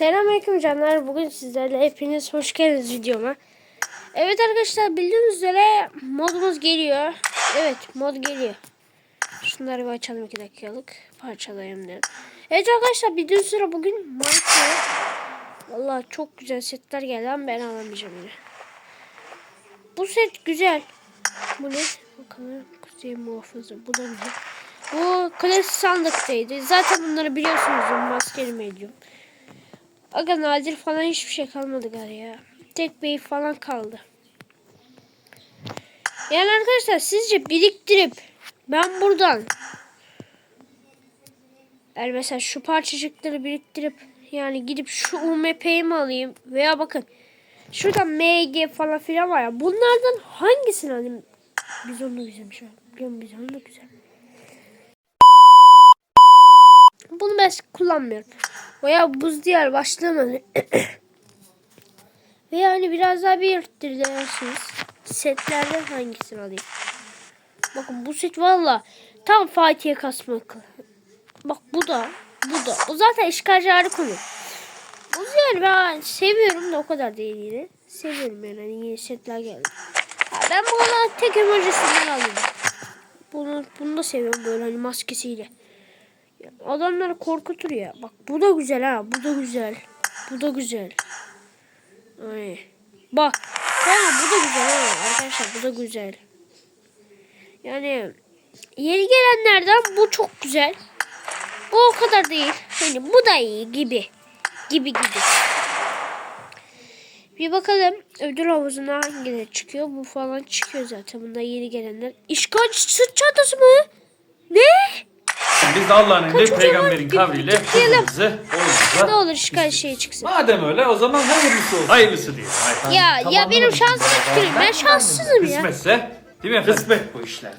Selamünaleyküm canlar. Bugün sizlerle hepiniz hoş geldiniz videoma. Evet arkadaşlar bildiğiniz üzere modumuz geliyor. Evet mod geliyor. Şunları bir açalım 2 dakikalık. Parçalayalım dedim. Evet arkadaşlar bildiğiniz üzere bugün Minecraft. Valla çok güzel setler geldi ama ben alamayacağım yine. Bu set güzel. Bu ne? Bakalım. Kuzey muhafızı. Bu da ne? Bu klasik sandıktaydı. Zaten bunları biliyorsunuz. Maskeli medyum. Aga nadir falan hiçbir şey kalmadı galiba ya. Tek bey falan kaldı. Yani arkadaşlar sizce biriktirip ben buradan yani mesela şu parçacıkları biriktirip yani gidip şu UMP'yi mi alayım veya bakın şuradan MG falan filan var ya bunlardan hangisini alayım? Bizon da güzelmiş. ha. Biliyorum bizon da güzel. Bunu ben kullanmıyorum. Veya buz diyar başlamadı. Ve yani biraz daha biriktir dersiniz. Setlerden hangisini alayım? Bakın bu set valla tam Fatih'e kasmak. Bak bu da. Bu da. O zaten işgalci harika konu. Bu yani ben seviyorum da o kadar değil yine. Seviyorum yani hani yeni setler geldi. Ha, ben bunu tek emojisinden aldım. Bunu, bunu da seviyorum böyle hani maskesiyle. Adamları korkutur ya. Bak bu da güzel ha. Bu da güzel. Bu da güzel. Ay. Bak. Tamam bu da güzel ha. Arkadaşlar bu da güzel. Yani yeni gelenlerden bu çok güzel. Bu o kadar değil. Hani bu da iyi gibi. Gibi gibi. Bir bakalım ödül havuzuna hangileri çıkıyor. Bu falan çıkıyor zaten. Bunda yeni gelenler. İşgal sırt çantası mı? Ne? Biz de Allah'ın Kaçıncı peygamberin var? kavliyle gidelim. hızımızı Ne olur işgal şey çıksın. Madem öyle o zaman hayırlısı olsun. Hayırlısı diyor. Hayır. Ya ya benim tamam. şansıma tüküreyim. Ben şanssızım ya. Kısmetse değil mi efendim? Kısmet bu işler.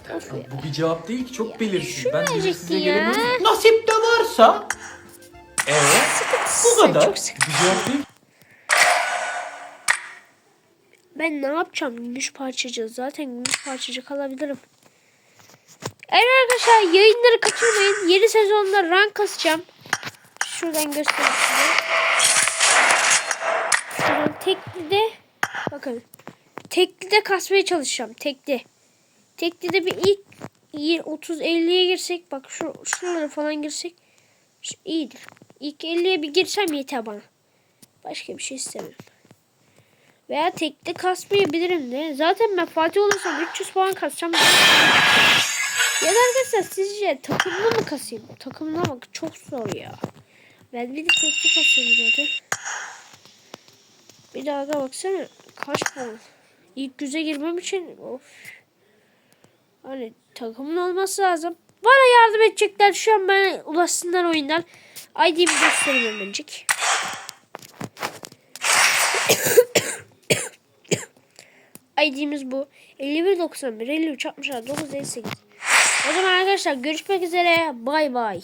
Bu bir cevap değil ki çok belirsiz. Ben de size ya. gelebilirim. Nasip de varsa. Evet. Bu kadar. Çok sıkı. Bir cevap değil. Ben ne yapacağım? Gümüş parçacığı. Zaten gümüş parçacık alabilirim. Evet arkadaşlar yayınları kaçırmayın. Yeni sezonda rank kasacağım. Şuradan göstereyim size. Şuradan teklide bakın. Teklide kasmaya çalışacağım. Tekli. Teklide bir ilk 30-50'ye girsek bak şu şuralara falan girsek şu iyidir. İlk 50'ye bir girsem yeter bana. Başka bir şey istemiyorum. Veya tekte kasmayabilirim de. Zaten ben Fatih olursam 300 puan kasacağım. Ya da arkadaşlar sizce takımlı mı kasayım? Takımına bak çok zor ya. Ben bir de tekte kasıyorum zaten. Bir daha da baksana. Kaç puan? İlk yüze girmem için of. Hani takımın olması lazım. Bana yardım edecekler. Şu an bana ulaşsınlar oyundan. ID'mi göstereyim hemencik. ID'miz bu. 5191 53 66 958. O zaman arkadaşlar görüşmek üzere. Bay bay.